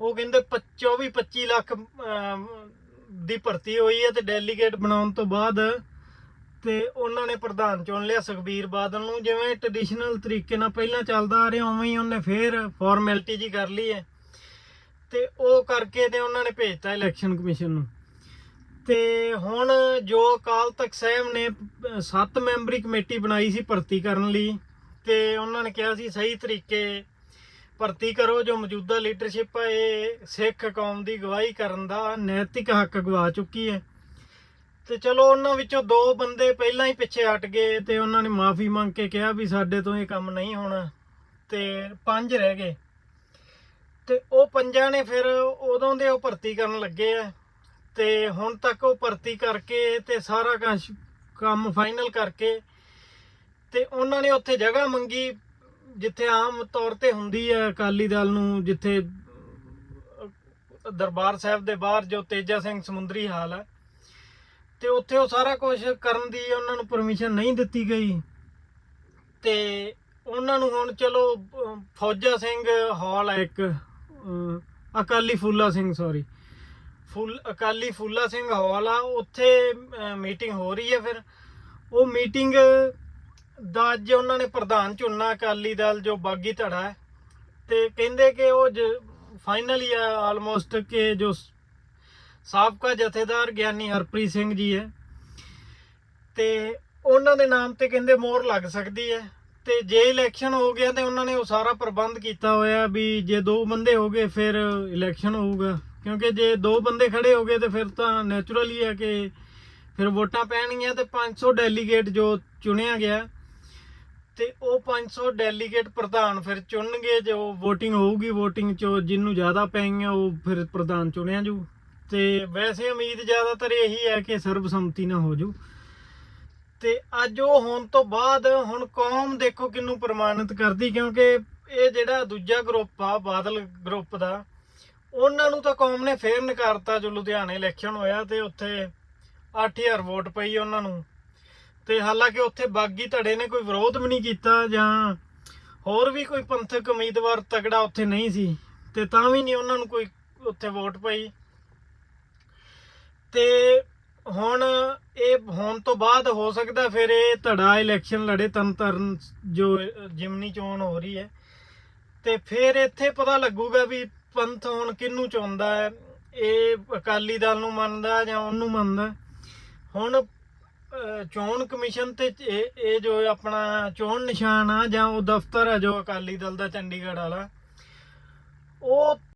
ਉਹ ਕਹਿੰਦੇ 24 25 ਲੱਖ ਦੀ ਭਰਤੀ ਹੋਈ ਹੈ ਤੇ ਡੈਲੀਗੇਟ ਬਣਾਉਣ ਤੋਂ ਬਾਅਦ ਤੇ ਉਹਨਾਂ ਨੇ ਪ੍ਰਧਾਨ ਚੁਣ ਲਿਆ ਸੁਖਬੀਰ ਬਾਦਲ ਨੂੰ। ਜਿਵੇਂ ਟ੍ਰੈਡੀਸ਼ਨਲ ਤਰੀਕੇ ਨਾਲ ਪਹਿਲਾਂ ਚੱਲਦਾ ਆ ਰਿਹਾ, ਉਵੇਂ ਹੀ ਉਹਨੇ ਫੇਰ ਫਾਰਮੈਲਿਟੀ ਜੀ ਕਰ ਲਈ ਹੈ। ਤੇ ਉਹ ਕਰਕੇ ਤੇ ਉਹਨਾਂ ਨੇ ਭੇਜਤਾ ਇਲੈਕਸ਼ਨ ਕਮਿਸ਼ਨ ਨੂੰ। ਤੇ ਹੁਣ ਜੋ ਅਕਾਲ ਤਖਤ ਸਾਹਿਬ ਨੇ 7 ਮੈਂਬਰੀ ਕਮੇਟੀ ਬਣਾਈ ਸੀ ਭਰਤੀ ਕਰਨ ਲਈ, ਤੇ ਉਹਨਾਂ ਨੇ ਕਿਹਾ ਸੀ ਸਹੀ ਤਰੀਕੇ ਭਰਤੀ ਕਰੋ ਜੋ ਮੌਜੂਦਾ ਲੀਡਰਸ਼ਿਪ ਹੈ, ਇਹ ਸਿੱਖ ਕੌਮ ਦੀ ਗਵਾਹੀ ਕਰਨ ਦਾ ਨੈਤਿਕ ਹੱਕ ਗਵਾ ਚੁੱਕੀ ਹੈ। ਤੇ ਚਲੋ ਉਹਨਾਂ ਵਿੱਚੋਂ ਦੋ ਬੰਦੇ ਪਹਿਲਾਂ ਹੀ ਪਿੱਛੇ ਹਟ ਗਏ ਤੇ ਉਹਨਾਂ ਨੇ ਮਾਫੀ ਮੰਗ ਕੇ ਕਿਹਾ ਵੀ ਸਾਡੇ ਤੋਂ ਇਹ ਕੰਮ ਨਹੀਂ ਹੋਣਾ ਤੇ ਪੰਜ ਰਹਿ ਗਏ। ਤੇ ਉਹ ਪੰਜਾਂ ਨੇ ਫਿਰ ਉਦੋਂ ਦੇ ਉਹ ਭਰਤੀ ਕਰਨ ਲੱਗੇ ਆ ਤੇ ਹੁਣ ਤੱਕ ਉਹ ਭਰਤੀ ਕਰਕੇ ਤੇ ਸਾਰਾ ਕੰਮ ਫਾਈਨਲ ਕਰਕੇ ਤੇ ਉਹਨਾਂ ਨੇ ਉੱਥੇ ਜਗ੍ਹਾ ਮੰਗੀ ਜਿੱਥੇ ਆਮ ਤੌਰ ਤੇ ਹੁੰਦੀ ਹੈ ਅਕਾਲੀ ਦਲ ਨੂੰ, ਜਿੱਥੇ ਦਰਬਾਰ ਸਾਹਿਬ ਦੇ ਬਾਹਰ ਜੋ ਤੇਜਾ ਸਿੰਘ ਸਮੁੰਦਰੀ ਹਾਲ ਹੈ, ਤੇ ਉੱਥੇ ਉਹ ਸਾਰਾ ਕੁਝ ਕਰਨ ਦੀ ਉਹਨਾਂ ਨੂੰ ਪਰਮਿਸ਼ਨ ਨਹੀਂ ਦਿੱਤੀ ਗਈ। ਤੇ ਉਹਨਾਂ ਨੂੰ ਹੁਣ ਚਲੋ ਫੌਜਾ ਸਿੰਘ ਹਾਲ ਹੈ ਇੱਕ ਅਕਾਲੀ ਫੂਲਾ ਸਿੰਘ ਸੌਰੀ ਫੁੱਲ, ਅਕਾਲੀ ਫੂਲਾ ਸਿੰਘ ਹਾਲ ਆ, ਉੱਥੇ ਮੀਟਿੰਗ ਹੋ ਰਹੀ ਹੈ ਫਿਰ। ਉਹ ਮੀਟਿੰਗ ਦਾ ਅੱਜ ਉਹਨਾਂ ਨੇ ਪ੍ਰਧਾਨ ਚੁਣਨਾ, ਅਕਾਲੀ ਦਲ ਜੋ ਬਾਗੀ ਧੜਾ ਹੈ। ਤੇ ਕਹਿੰਦੇ ਕਿ ਉਹ ਫਾਈਨਲ ਹੀ ਆ ਆਲਮੋਸਟ ਕਿ ਜੋ ਸਾਬਕਾ ਜਥੇਦਾਰ ਗਿਆਨੀ ਹਰਪ੍ਰੀਤ ਸਿੰਘ ਜੀ ਹੈ। ਤੇ ਉਹਨਾਂ ਦੇ ਨਾਮ ਤੇ ਕਹਿੰਦੇ ਮੋਹਰ ਲੱਗ ਸਕਦੀ ਹੈ। ਤੇ ਜੇ ਇਲੈਕਸ਼ਨ ਹੋ ਗਿਆ ਤੇ ਉਹਨਾਂ ਨੇ ਉਹ ਸਾਰਾ ਪ੍ਰਬੰਧ ਕੀਤਾ ਹੋਇਆ ਵੀ ਜੇ ਦੋ ਬੰਦੇ ਹੋ ਗਏ ਫਿਰ ਇਲੈਕਸ਼ਨ ਹੋਊਗਾ। ਕਿਉਂਕਿ ਜੇ ਦੋ ਬੰਦੇ ਖੜੇ ਹੋ ਗਏ ਤੇ ਫਿਰ ਤਾਂ ਨੈਚੁਰਲ ਹੀ ਹੈ ਕਿ ਫਿਰ ਵੋਟਾਂ ਪੈਣਗੀਆਂ ਤੇ 500 ਡੈਲੀਗੇਟ ਜੋ ਚੁਣਿਆ ਗਿਆ। ਤੇ ਉਹ 500 ਡੈਲੀਗੇਟ ਪ੍ਰਧਾਨ ਫਿਰ ਚੁਣਨਗੇ, ਜੋ VOTING ਹੋਊਗੀ, VOTING ਚ ਜਿੰਨੂੰ ਜ਼ਿਆਦਾ ਪੈਣਗੀਆਂ ਉਹ ਫਿਰ ਪ੍ਰਧਾਨ ਚੁਣਿਆ ਜੂ ਤੇ ਵੈਸੇ ਉਮੀਦ ਜ਼ਿਆਦਾਤਰ ਇਹੀ ਹੈ ਕਿ ਸਰਬਸੰਮਤੀ ਨਾਲ ਹੋ ਜੂ ਤੇ ਅੱਜ ਉਹ ਹੋਣ ਤੋਂ ਬਾਅਦ ਹੁਣ ਕੌਮ ਦੇਖੋ ਕਿੰਨੂੰ ਪ੍ਰਮਾਣਿਤ ਕਰਦੀ, ਕਿਉਂਕਿ ਇਹ ਜਿਹੜਾ ਦੂਜਾ ਗਰੁੱਪ ਆ, ਬਾਦਲ ਗਰੁੱਪ ਦਾ, ਉਹਨਾਂ ਨੂੰ ਤਾਂ ਕੌਮ ਨੇ ਫੇਰ ਨਕਾਰਤਾ ਜੋ ਲੁਧਿਆਣੇ ਇਲੈਕਸ਼ਨ ਹੋਇਆ ਤੇ ਉੱਥੇ 8000 ਵੋਟ ਪਈ ਉਹਨਾਂ ਨੂੰ। ਤੇ ਹਾਲਾਂਕਿ ਉੱਥੇ ਬਾਗੀ ਧੜੇ ਨੇ ਕੋਈ ਵਿਰੋਧ ਵੀ ਨਹੀਂ ਕੀਤਾ ਜਾਂ ਹੋਰ ਵੀ ਕੋਈ ਪੰਥਕ ਉਮੀਦਵਾਰ ਤਕੜਾ ਉੱਥੇ ਨਹੀਂ ਸੀ ਤੇ ਤਾਂ ਵੀ ਨਹੀਂ ਉਹਨਾਂ ਨੂੰ ਕੋਈ ਉੱਥੇ ਵੋਟ ਪਈ। ਤੇ ਹੁਣ ਇਹ ਹੋਣ ਤੋਂ ਬਾਅਦ ਹੋ ਸਕਦਾ ਫਿਰ ਇਹ ਧੜਾ ਇਲੈਕਸ਼ਨ ਲੜੇ ਤਰਨ ਤਾਰਨ ਜੋ ਜਿਮਨੀ ਚੋਣ ਹੋ ਰਹੀ ਹੈ। ਤੇ ਫਿਰ ਇੱਥੇ ਪਤਾ ਲੱਗੂਗਾ ਵੀ ਪੰਥ ਹੁਣ ਕਿਹਨੂੰ ਚਾਹੁੰਦਾ ਹੈ। ਇਹ ਅਕਾਲੀ ਦਲ ਨੂੰ ਮੰਨਦਾ ਜਾਂ ਉਹਨੂੰ ਮੰਨਦਾ। ਹੁਣ ਚੋਣ ਕਮਿਸ਼ਨ ਤੇ ਇਹ ਇਹ ਜੋ ਆਪਣਾ ਚੋਣ ਨਿਸ਼ਾਨ ਆ ਜਾਂ ਉਹ ਦਫ਼ਤਰ ਆ ਜੋ ਅਕਾਲੀ ਦਲ ਦਾ ਚੰਡੀਗੜ੍ਹ ਵਾਲਾ, ਉਹ